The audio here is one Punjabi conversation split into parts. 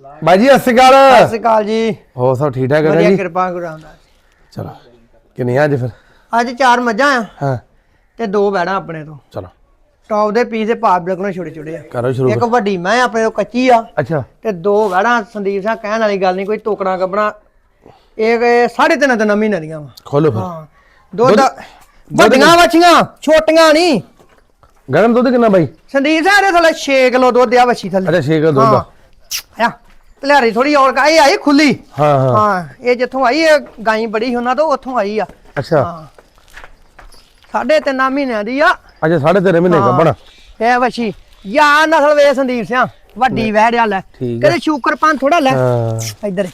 ਬਾਈ ਜੀ ਸਤਿ ਸ਼੍ਰੀ ਅਕਾਲ। ਸਤਿ ਸ਼੍ਰੀ ਅਕਾਲ ਜੀ। ਹੋ ਸਭ ਠੀਕ ਠਾਕ ਹੈ ਵਧੀਆ ਜੀ? ਕਿਰਪਾ ਗੁਰੂ ਰਾਮਦਾਸ ਚਲੋ ਕਿੰਨੀਆਂ ਅੱਜ ਫਿਰ? ਅੱਜ ਚਾਰ ਮੱਝਾਂ ਆ ਹਾਂ। ਤੇ ਦੋ ਬੈੜਾਂ ਆਪਣੇ ਤੋਂ। ਚਲੋ। ਟੌਪ ਦੇ ਪੀਸ ਦੇ ਭਾਪ ਬਿਲਕੁਲ ਛੋਟੇ ਛੋਟੇ ਆ। ਕਰੋ ਸ਼ੁਰੂ ਇੱਕ ਵੱਡੀ ਮੈਂ ਆਪਣੇ ਤੋਂ ਕੱਚੀ ਆ। ਅੱਛਾ। ਤੇ ਦੋ ਬੈੜਾਂ ਸੰਦੀਪ ਸਿੰਘ ਕਹਿਣ ਵਾਲੀ ਗੱਲ ਨਹੀਂ ਕੋਈ ਟੋਕਣਾ ਗੱਬਣਾ ਇਹ ਕਿ ਸਾਢੇ ਤਿੰਨ ਤਿੰਨ ਮਹੀਨੇ ਦੀਆਂ ਵਾ। ਖੋਲੋ ਫਿਰ। ਹਾਂ। ਦੁੱਧ ਵੱਡੀਆਂ ਵੱਛੀਆਂ ਛੋਟੀਆਂ ਨਹੀਂ। ਗਰਮ ਦੁੱਧ ਕਿੰਨਾ ਬਾਈ? ਸੰਦੀਪ ਸਿੰਘ ਇਹਦੇ ਥੱਲੇ 6 ਕਿਲੋ ਦੁੱਧ ਆ ਵੱਛੀ ਥੱਲੇ। ਅੱਛਾ 6 ਕਿਲੋ ਦੁੱਧ ਆ। ਆ ਭਲਿਆਰੀ ਥੋੜੀ ਔਰ ਕਾ ਇਹ ਆਈ ਖੁੱਲੀ। ਹਾਂ ਹਾਂ। ਹਾਂ ਇਹ ਜਿੱਥੋਂ ਆਈ ਇਹ ਗਾਈ ਬੜੀ ਉਹਨਾਂ ਤੋਂ ਉੱਥੋਂ ਆਈ ਆ। ਅੱਛਾ। ਹਾਂ। ਸਾਢੇ ਤਿੰਨਾਂ ਮਹੀਨਿਆਂ ਦੀ ਆ। ਅੱਛਾ ਸਾਢੇ ਤੇਰੇ ਮਹੀਨੇ ਕੱਪਣਾ ਇਹ ਵਛੀ ਯਾ ਨਸਲ ਵੇ ਸੰਦੀਪ ਸਿੰਘ ਵੱਡੀ ਲੈ। ਠੀਕ ਆ। ਕਦੇ ਸ਼ੂਕਰ ਪਾਨ ਥੋੜਾ ਲੈ। ਹਾਂ। ਇੱਧਰ।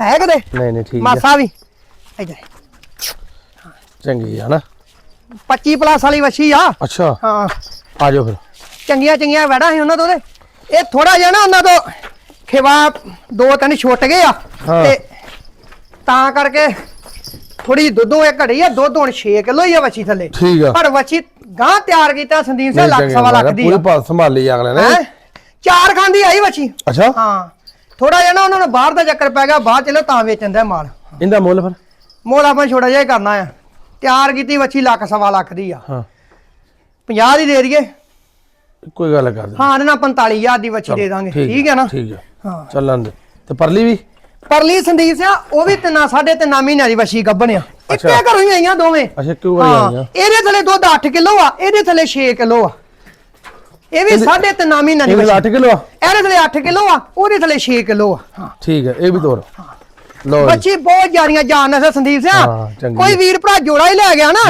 ਹੈ ਕਦੇ? ਨਹੀਂ ਨਹੀਂ ਠੀਕ ਹੈ ਮਾਸਾ ਵੀ। ਇੱਧਰ। ਚੰਗੀ ਹੈ ਨਾ 25 ਪਲੱਸ ਵਾਲੀ ਵਛੀ ਆ। ਅੱਛਾ। ਹਾਂ। ਆ ਜਾਓ ਫਿਰ। ਚੰਗੀਆਂ ਚੰਗੀਆਂ ਵਹਿੜਾਂ ਸੀ ਉਹਨਾਂ ਤੋਂ ਤੇ। ਇਹ ਥੋੜਾ ਜਿਹਾ ਨਾ ਉਹਨਾਂ ਤੋਂ। ਖੇਵਾ ਦੋ ਤਿੰਨ ਛੁੱਟ ਗਏ ਆ ਹਾਂ। ਤੇ ਤਾਂ ਕਰਕੇ ਥੋੜੀ ਦੁੱਧੋਂ ਇਹ ਘੜੀ ਆ ਦੁੱਧ ਹੁਣ 6 ਕਿਲੋ ਹੀ ਆ ਵਛੀ ਥੱਲੇ। ਠੀਕ ਆ। ਪਰ ਵਛੀ ਗਾਂ ਤਿਆਰ ਕੀਤਾ ਸੰਦੀਪ ਸਿੰਘ ਲੱਖ ਸਵਾ ਲੱਖ ਦੀ ਪੂਰੀ ਆ ਭਾਲ ਸੰਭਾਲ ਅਗਲੇ ਨੇ। ਹੈਂ? ਚਾਰ ਖਾਂਦੀ ਆਈ ਵਛੀ। ਅੱਛਾ। ਹਾਂ। ਥੋੜਾ ਜਿਹਾ ਨਾ ਉਹਨਾਂ ਨੂੰ ਬਾਹਰ ਦਾ ਚੱਕਰ ਪੈ ਗਿਆ ਬਾਹਰ ਚਲੋ ਤਾਂ ਵੇਚਣ ਦਾ ਮਾਲ। ਇਹਦਾ ਮੁੱਲ ਫਿਰ? ਮੋਲ ਆਪਾਂ ਛੋਟਾ ਜਿਹਾ ਹੀ ਕਰਨਾ ਆ। ਤਿਆਰ ਕੀਤੀ ਵੱਛੀ ਲੱਖ ਸਵਾ ਲੱਖ ਦੀ ਆ। ਹਾਂ। 50 ਦੀ ਦੇ ਦਈਏ। ਕੋਈ ਗੱਲ ਕਰ ਦੇ ਹਾਂ ਨਾਲ 45000 ਦੀ ਵੱਛੀ ਦੇ ਦਾਂਗੇ। ਠੀਕ ਹੈ ਨਾ? ਠੀਕ ਹੈ। ਹਾਂ। ਚੱਲਣ ਦੇ। ਤੇ ਪਰਲੀ ਵੀ? ਪਰਲੀ ਸੰਦੀਪ ਸਿੰਘ ਉਹ ਵੀ ਤਿੰਨਾਂ ਸਾਢੇ ਤਿੰਨਾਂ ਮਹੀਨਿਆਂ ਦੀ ਵੱਛੀ ਗੱਭਣ ਆ ਅੱਛਾ। ਇੱਕੇ ਘਰੋਂ ਹੀ ਆਈਆਂ ਦੋਵੇਂ। ਅੱਛਾ ਕਿਉਂ ਆਈਆਂ ਇਹਦੇ ਥੱਲੇ ਦੁੱਧ 8 ਕਿਲੋ ਆ ਇਹਦੇ ਥੱਲੇ 6 ਕਿਲੋ ਆ। ਇਹ ਵੀ ਸਾਢੇ ਤਿੰਨਾਂ ਮਹੀਨਿਆਂ ਦੀ ਵੱਛੀ 8 ਕਿਲੋ ਆ? ਇਹਦੇ ਥੱਲੇ 8 ਕਿਲੋ ਆ ਉਹਦੇ ਥੱਲੇ 6 ਕਿਲੋ ਆ। ਹਾਂ। ਠੀਕ ਹੈ ਇਹ ਵੀ ਲਓ ਜੀ। ਬੱਚੀ ਬਹੁਤ ਜਾਰੀਆਂ ਜਾਨ ਹੈ ਸੰਦੀਪ ਚੰਗੀ ਕੋਈ। ਵੀਰ ਭਰਾ ਜੋੜਾ ਹੀ ਲੈ ਗਿਆ ਨਾ।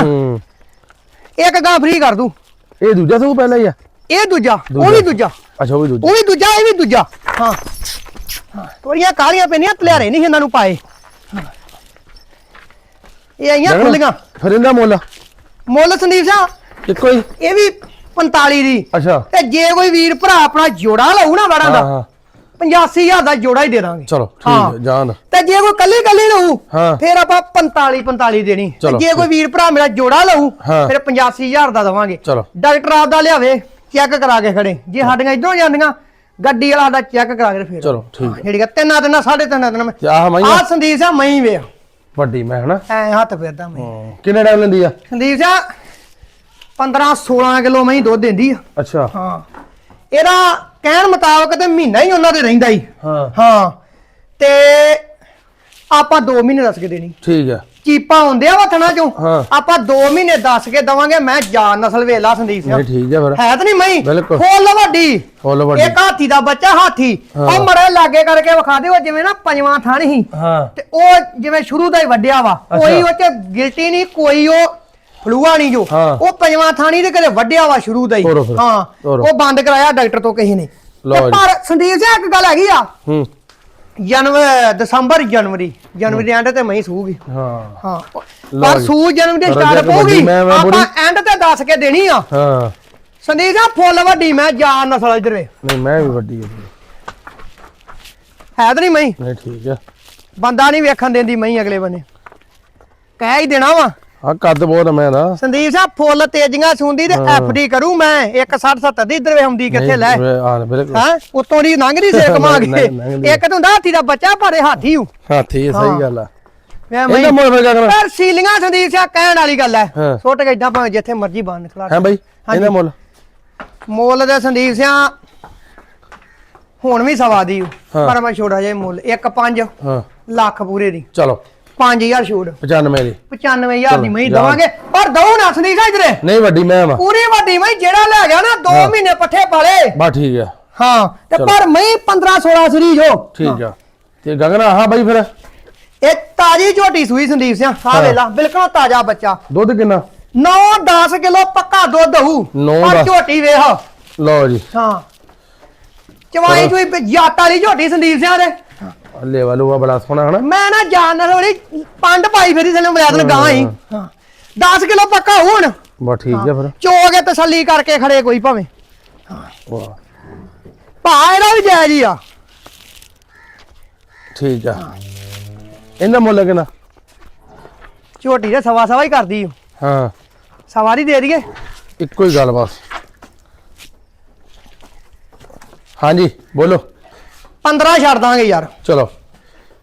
ਇੱਕ ਗਾਂ ਫ੍ਰੀ ਕਰ ਦੂ। ਇਹ ਦੂਜਾ ਸਭ ਪਹਿਲਾਂ ਹੀ ਆ। ਇਹ ਦੂਜਾ ਉਹ। ਵੀ ਦੂਜਾ। ਅੱਛਾ ਉਹ ਵੀ ਦੂਜਾ। ਉਹ ਵੀ ਦੂਜਾ ਇਹ ਵੀ ਦੂਜਾ। ਹਾਂ। ਹਾਂ ਥੋੜੀਆਂ ਕਾਲੀਆਂ ਪੈਣੀਆਂ ਤਲਿਆਰੇ ਨਹੀਂ ਇਹਨਾਂ ਨੂੰ ਪਾਏ। ਹਾਂ। ਇਹ ਆਈਆਂ ਖੁੱਲੀਆਂ ਫਿਰ ਇਹਦਾ ਮੁੱਲ? ਮੁੱਲ ਸੰਦੀਪ ਸਿੰਘ ਇੱਕੋ ਹੀ ਇਹ ਵੀ 45 ਦੀ। ਅੱਛਾ। ਤੇ ਜੇ ਕੋਈ ਵੀਰ ਭਰਾ ਆਪਣਾ ਜੋੜਾ ਲਊ ਨਾ ਵੜਾਂ ਹਾਂ ਦਾ ਹਾਂ 85000 ਦਾ ਜੋੜਾ ਹੀ ਦੇ ਦਾਂਗੇ। ਚਲੋ ਠੀਕ ਹਾਂ। ਹੈ ਜਾਨ ਤੇ ਜੇ ਕੋਈ ਕੱਲੀ ਕੱਲੀ ਲਊ ਹਾਂ। ਫਿਰ ਆਪਾਂ 45 45 ਦੇਣੀ। ਤੇ ਚਲੋ, ਜੇ ਕੋਈ ਵੀਰ ਭਰਾ ਮੇਰਾ ਜੋੜਾ ਲਊ ਹਾਂ। ਫਿਰ 85000 ਦਾ ਦਵਾਂਗੇ। ਚਲੋ। ਡਾਕਟਰ ਆਪਦਾ ਲਿਆਵੇ। ਚੈੱਕ ਕਰਾ ਕੇ ਖੜੇ। ਜੇ ਸਾਡੀਆਂ ਇਧਰੋਂ ਜਾਂਦੀਆਂ ਗੱਡੀ ਵਾਲਾ ਦਾ ਚੈੱਕ ਕਰਾ ਕੇ ਫਿਰ। ਚਲੋ ਠੀਕ ਹੈ ਤਿੰਨਾਂ ਤਿੰਨਾਂ ਸਾਢੇ ਤਿੰਨਾਂ ਦਿਨ ਮੈਂ ਆਹ ਮਾਈ ਆਹ ਸੰਦੀਪ ਸਿੰਘ ਮਈ ਵੇ ਵੱਡੀ ਮੈਂ ਹਨਾ? ਐ ਹੱਥ ਫੇਰਦਾ ਮੈਂ ਕਿੰਨੇ ਟਾਈਮ ਲੈਂਦੀ ਆ? ਸੰਦੀਪ ਸਿੰਘ 15 16 ਕਿਲੋ ਮਈ ਦੁੱਧ ਦਿੰਦੀ ਆ। ਅੱਛਾ। ਹਾਂ। ਇਹਦਾ ਕਹਿਣ ਮੁਤਾਬਕ ਤੇ ਮਹੀਨਾ ਹੀ ਉਹਨਾਂ ਦੇ ਰਹਿੰਦਾ ਹੀ ਹਾਂ। ਹਾਂ। ਤੇ ਆਪਾਂ 2 ਮਹੀਨੇ ਦੱਸ ਕੇ ਦੇਣੀ। ਠੀਕ ਹੈ ਚੀਪਾ ਹੁੰਦੇ ਆ ਵਥਣਾ ਚੋਂ। ਹਾਂ। ਆਪਾਂ 2 ਮਹੀਨੇ ਦੱਸ ਕੇ ਦਵਾਂਗੇ ਮੈਂ ਜਾਨ ਨਸਲ ਵੇਲਾ ਸੰਦੀਪ ਨਹੀਂ ਸਿੰਘ ਠੀਕ ਹੈ ਫਿਰ। ਹੈ ਤਾਂ ਨਹੀਂ ਮਈ ਬਿਲਕੁਲ। ਫੁੱਲ ਵੱਡੀ। ਫੁੱਲ ਵੱਡੀ। ਇੱਕ ਹਾਥੀ ਦਾ ਬੱਚਾ ਹਾਥੀ। ਹਾਂ। ਉਹ ਮੜੇ ਲਾਗੇ ਕਰਕੇ ਵਿਖਾ ਦਿਓ ਜਿਵੇਂ ਨਾ ਪੰਜਵਾਂ ਥਾਣੀ ਸੀ ਹਾਂ। ਤੇ ਉਹ ਜਿਵੇਂ ਸ਼ੁਰੂ ਦਾ ਹੀ ਵੱਡਿਆ ਵਾ। ਕੋਈ ਉਹ ਚ ਗਿਲਟੀ ਨਹੀਂ ਕੋਈ ਉਹ ਫਲੂਆ ਨਹੀਂ ਜੋ। ਹਾਂ। ਉਹ ਪੰਜਵਾਂ ਥਾਣੀ ਦੇ ਕਦੇ ਵੱਡਿਆ ਵਾ ਸ਼ੁਰੂ ਦਾ ਹੀ। ਤੋਰੋ ਫਿਰ, ਹਾਂ। ਤੋਰੋ। ਉਹ ਬੰਦ ਕਰਾਇਆ ਡਾਕਟਰ ਤੋਂ ਕਿਸੇ ਨੇ। ਲਓ ਤੇ ਜੀ। ਪਰ ਸੰਦੀਪ ਸਿੰਘ ਇੱਕ ਗੱਲ ਹੈਗੀ ਆ। ਹੂੰ। ਜਨਵਰੀ ਦਸੰਬਰ ਜਨਵਰੀ। ਜਨਵਰੀ ਦੇ ਐਂਡ ਤੇ ਮਈ ਸੂਗੀ ਹਾਂ। ਹਾਂ। ਪਰ। ਸੂ ਜਨਮ ਦੇ ਸਟਾਰਟ ਹੋਊਗੀ ਆਪਾਂ ਐਂਡ ਤੇ ਦੱਸ ਕੇ ਦੇਣੀ ਆ। ਹਾਂ। ਸੰਦੀਪ ਫੁੱਲ ਵੱਡੀ ਮੈਂ ਜਾਨ ਨਸਲ ਇਧਰ ਵੇ ਨਹੀਂ ਮੈਂ ਵੀ ਵੱਡੀ ਹੈ ਹੈ ਤਾਂ ਨਹੀਂ ਮਈ ਨਹੀਂ ਠੀਕ ਹੈ ਬੰਦਾ ਨਹੀਂ ਵੇਖਣ ਦਿੰਦੀ ਮਈ ਅਗਲੇ ਬੰਨੇ। ਕਹਿ ਹੀ ਦੇਣਾ ਵਾ। ਆ ਕੱਦ ਬਹੁਤ ਮੈਂ ਦਾ ਸੰਦੀਪ ਸਿੰਘ ਫੁੱਲ ਤੇਜ਼ੀਆਂ ਸੁੰਦੀ ਤੇ ਐਫਡੀ ਕਰੂ ਮੈਂ 160 70 ਦੀ ਇਧਰ ਵੇ ਹੁੰਦੀ ਕਿੱਥੇ ਲੈ। ਹਾਂ ਬਿਲਕੁਲ। ਹਾਂ ਉਤੋਂ ਦੀ ਲੰਘਦੀ ਸੇਕ ਮਾਰ ਕੇ। ਇੱਕ ਤਾਂ ਹੁੰਦਾ ਹਾਥੀ ਦਾ ਬੱਚਾ ਭਾਰੇ ਹਾਥੀ ਹੂੰ ਹਾਥੀ ਸਹੀ ਗੱਲ ਆ। ਮੈਂ ਕਰਨਾ ਪਰ ਸੀਲੀਆਂ ਸੰਦੀਪ ਸਿੰਘ ਕਹਿਣ ਵਾਲੀ ਗੱਲ ਹੈ। ਸੁੱਟ ਕੇ ਇਦਾਂ ਭਾਵੇਂ ਜਿੱਥੇ ਮਰਜ਼ੀ ਬੰਨ ਖਲਾ ਹੈ ਬਾਈ ਇਹਦਾ ਮੁੱਲ? ਮੁੱਲ ਦੇ ਸੰਦੀਪ ਸਿੰਘ ਹੁਣ ਵੀ ਸਵਾ ਦੀ। ਪਰ ਮੈਂ ਛੋੜਾ ਜਿਹਾ ਮੁੱਲ 1.5 ਹਾਂ। ਲੱਖ ਪੂਰੇ ਦੀ। ਚਲੋ। 5000 ਛੋੜ 95 ਦੀ। 95000 ਦੀ ਮੈਂ। ਦਵਾਂਗੇ। ਪਰ ਦਊ ਨਾ ਸੰਦੀਪ ਸਿੰਘ ਇਧਰੇ। ਨਹੀਂ ਵੱਡੀ ਮੈਂ ਵਾ। ਪੂਰੀ ਵੱਡੀ ਮੈਂ ਜਿਹੜਾ ਲੈ ਗਿਆ ਨਾ 2 ਹਾਂ। ਮਹੀਨੇ ਪੱਠੇ ਪਾਲੇ। ਬਾ ਠੀਕ ਆ। ਹਾਂ ਤੇ। ਪਰ ਮੈਂ 15 16 ਸਰੀਜ ਹੋ। ਠੀਕ ਆ। ਤੇ ਗਗਨਾ ਹਾਂ ਬਾਈ ਫਿਰ। ਇਹ ਤਾਜੀ ਝੋਟੀ ਸੂਈ ਸੰਦੀਪ ਸਿੰਘ ਆ ਹਾਂ। ਵੇਲਾ ਬਿਲਕੁਲ ਤਾਜ਼ਾ ਬੱਚਾ। ਦੁੱਧ ਕਿੰਨਾ? 9 10 ਕਿਲੋ ਪੱਕਾ ਦੁੱਧ ਹੋਊ। ਨੌ ਪਰ ਦਸ। ਝੋਟੀ ਵੇਖ। ਲਓ ਜੀ। ਹਾਂ। ਚਵਾਈ। ਚੋਈ ਜੱਟ ਵਾਲੀ ਝੋਟੀ ਸੰਦੀਪ ਸਿੰਘ ਦੇ। ਲੈ ਵਾਲੂਆ ਬੜਾ ਸੋਹਣਾ ਹਨਾ? ਮੈਂ ਨਾ ਜਾਣ ਨਾਲ ਥੋੜੀ ਪੰਡ ਪਾਈ ਫੇਰੀ ਥੱਲੇ ਮਰਿਆਦਨ ਗਾਂ ਹੀ। ਹਾਂ। 10 ਕਿਲੋ ਪੱਕਾ ਹੁਣ ਬਾ ਠੀਕ ਆ ਫਿਰ। ਚੋ ਕੇ ਤਸੱਲੀ ਕਰਕੇ ਖੜੇ ਕੋਈ ਭਾਵੇਂ। ਵਾਹ। ਭਾ ਇਹਦਾ ਵੀ ਜਾਇਜ਼ ਹੀ ਆ। ਠੀਕ ਆ। ਇਹਦਾ ਮੁੱਲ ਕਿੰਨਾ? ਝੋਟੀ ਦੇ ਸਵਾ ਸਵਾ ਹੀ ਕਰਦੀ। ਹਾਂ। ਸਵਾਰੀ ਦੇ ਦਈਏ? ਇੱਕੋ ਹੀ ਗੱਲ ਬਸ। ਹਾਂਜੀ ਬੋਲੋ। 15 ਛੱਡ ਦਾਂਗੇ ਯਾਰ ਚਲੋ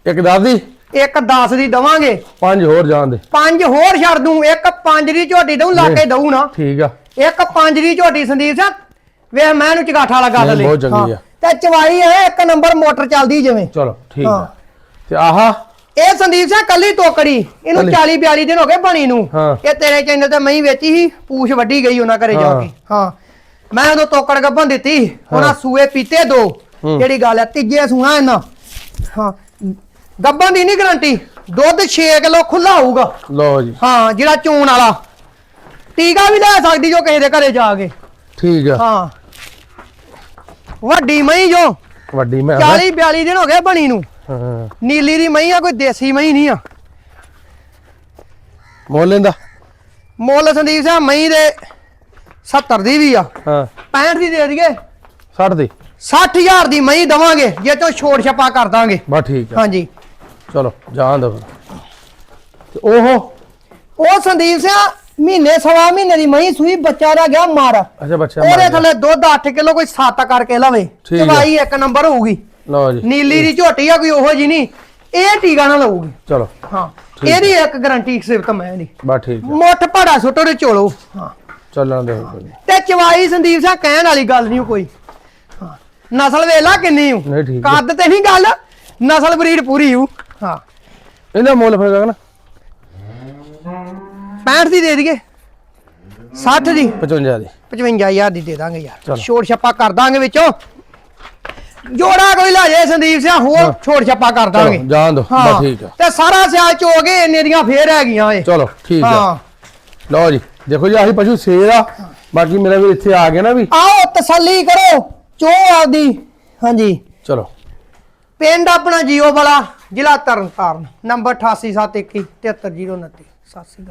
ਇੱਕ ਦਸ ਦੀ ਇੱਕ 10 ਦੀ ਦਵਾਂਗੇ ਪੰਜ ਹੋਰ ਜਾਣ ਦੇ ਪੰਜ ਹੋਰ ਛੱਡ ਦੂੰ ਇੱਕ ਪੰਜ ਦੀ ਝੋਟੀ ਦਊ ਲਾ ਕੇ। ਦਊ ਨਾ ਠੀਕ ਆ ਇੱਕ ਪੰਜ ਦੀ ਝੋਟੀ ਸੰਦੀਪ ਸਿੰਘ ਵੇਖ ਮੈਂ ਇਹਨੂੰ ਚਗਾਠਾ ਲਗਾ ਲੈ ਬਹੁਤ ਚੰਗੀ ਆ। ਤੇ ਚਵਾਈ ਹੈ ਇੱਕ ਨੰਬਰ ਮੋਟਰ ਚੱਲਦੀ ਜਿਵੇਂ ਚਲੋ ਠੀਕ। ਆ ਤੇ ਆਹਾ ਇਹ ਸੰਦੀਪ ਸਿੰਘ ਕੱਲੀ ਤੋਕੜੀ ਇਹਨੂੰ ਕੱਲੀ। 40 42 ਦਿਨ ਹੋ ਗਏ ਬਣੀ ਨੂੰ। ਇਹ ਤੇਰੇ ਚੈਨਲ ਤੇ ਮੈਂ ਵੇਚੀ ਸੀ ਪੂਛ ਵੱਡੀ ਗਈ ਉਹਨਾਂ ਘਰੇ ਜਾ। ਕੇ ਹਾਂ ਮੈਂ ਉਦੋਂ ਤੋਕੜ ਗੱਭਣ ਦਿੱਤੀ ਉਹਨਾਂ। ਸੂਏ ਪੀਤੇ ਦੋ। ਜਿਹੜੀ ਗੱਲ ਹੈ ਤੀਜੇ ਸੂਣਾ ਇਹਨਾਂ। ਹਾਂ। ਗੱਭਣ ਦੀ ਨਹੀਂ ਗਰੰਟੀ ਦੁੱਧ 6 ਕਿਲੋ ਖੁੱਲਾ ਹੋਊਗਾ। ਲਓ ਜੀ। ਹਾਂ ਜਿਹੜਾ ਚੂਣ ਵਾਲਾ। ਟੀਕਾ ਵੀ ਲੈ ਸਕਦੀ ਜੋ ਕਿਸੇ ਦੇ ਘਰੇ ਜਾ ਕੇ। ਠੀਕ ਆ। ਹਾਂ। ਵੱਡੀ ਮਈ ਜੋ। ਵੱਡੀ ਮੈਂ 40 42 ਦਿਨ ਹੋ ਗਏ ਬਣੀ ਨੂੰ। ਹਾਂ। ਨੀਲੀ ਦੀ ਮਈ ਆ ਕੋਈ ਦੇਸੀ ਮਈ ਨਹੀਂ ਆ। ਮੋਲ ਲੈਂਦਾ ਮੁੱਲ ਸੰਦੀਪ ਸਿੰਘ ਮਈ ਦੇ 70 ਦੀ ਵੀ ਆ। ਹਾਂ। 65 ਦੀ ਦੇ ਦਈਏ। 60 ਦੀ। 60000 ਦੀ ਮਈ ਦਵਾਂਗੇ ਜੇ ਤੋਂ ਛੋੜ ਛਪਾ ਕਰ ਦਾਂਗੇ। ਬਸ ਠੀਕ ਆ। ਹਾਂਜੀ। ਚਲੋ ਜਾਣ ਦੋ ਤੇ ਓਹੋ? ਉਹ ਸੰਦੀਪ ਸਿੰਘ ਮਹੀਨੇ ਸਵਾ ਮਹੀਨੇ ਦੀ ਮਈ ਸੂਈ ਬੱਚਾ ਦਾ ਗਿਆ ਮਾਰ। ਅੱਛਾ ਬੱਚਾ ਮਾਰ ਉਹਦੇ। ਥੱਲੇ ਦੁੱਧ 8 ਕਿਲੋ ਕੋਈ 7 ਕਰਕੇ ਲਵੇ। ਚਵਾਈ ਇੱਕ ਨੰਬਰ ਹੋਊਗੀ। ਲਓ ਜੀ। ਨੀਲੀ ਦੀ ਝੋਟੀ ਆ ਕੋਈ ਉਹੋ ਜੀ ਨਹੀਂ। ਇਹ ਟੀਕਾ ਨਾ ਲਊਗੀ। ਚਲੋ। ਹਾਂ। ਇਹਦੀ ਇੱਕ ਗਾਰੰਟੀ ਸਿਫਤ ਮੈਂ ਦੀ ਬਸ ਠੀਕ ਆ। ਮੁੱਠ ਭੜਾ ਸੁੱਟੋ ਦੇ ਝੋਲੋ। ਹਾਂ। ਚੱਲਣ ਦੇ। ਤੇ ਚਵਾਈ ਸੰਦੀਪ ਸਿੰਘ ਕਹਿਣ ਵਾਲੀ ਗੱਲ ਨਹੀਂ ਕੋਈ। ਨਸਲ ਵੇਲਾ ਕਿੰਨੀ ਹੂੰ। ਨਹੀਂ, ਠੀਕ ਹੈ। ਕੱਦ ਤੇ ਨਹੀਂ ਗੱਲ ਨਸਲ ਬਰੀਡ ਪੂਰੀ ਹੂੰ। ਹਾਂ। ਇਹਦਾ ਮੁੱਲ ਫਿਰ ਗਗਨ? 65 ਦੀ ਦੇ ਦਈਏ। 60 ਦੀ। 55 ਦੀ। 55000 ਦੀ ਦੇ ਦਾਂਗੇ ਯਾਰ। ਛੋੜ ਛੱਪਾ ਕਰ ਦਾਂਗੇ ਵਿੱਚੋਂ। ਜੋੜਾ ਕੋਈ ਲੈ ਜੇ ਸੰਦੀਪ ਸਿੰਘ ਹੋਰ। ਛੋੜ ਛੱਪਾ ਕਰ ਦਾਂਗੇ। ਜਾਣ ਦੋ। ਬਸ ਠੀਕ ਆ। ਤੇ ਸਾਰਾ ਸਿਆਲ ਚੋ ਗਏ ਇੰਨੇ ਦੀਆਂ ਫੇਰ ਹੈਗੀਆਂ ਏ ਚਲੋ ਠੀਕ ਆ। ਹਾਂ। ਲਓ ਜੀ ਦੇਖੋ ਜੀ ਆਹੀ ਪਸ਼ੂ ਸੇਰ ਆ। ਬਾਕੀ ਮੇਰਾ ਵੀ ਇੱਥੇ ਆ ਗਿਆ ਨਾ ਵੀ। ਆਓ ਤਸੱਲੀ ਕਰੋ। ਚੋ ਆਪਦੀ ਹਾਂਜੀ। ਚਲੋ। ਪਿੰਡ ਆਪਣਾ ਜੀਓ ਵਾਲਾ ਜ਼ਿਲ੍ਹਾ ਤਰਨਤਾਰਨ ਨੰਬਰ 8871 73029 ਸਤਿ ਸ਼੍ਰੀ ਅਕਾਲ।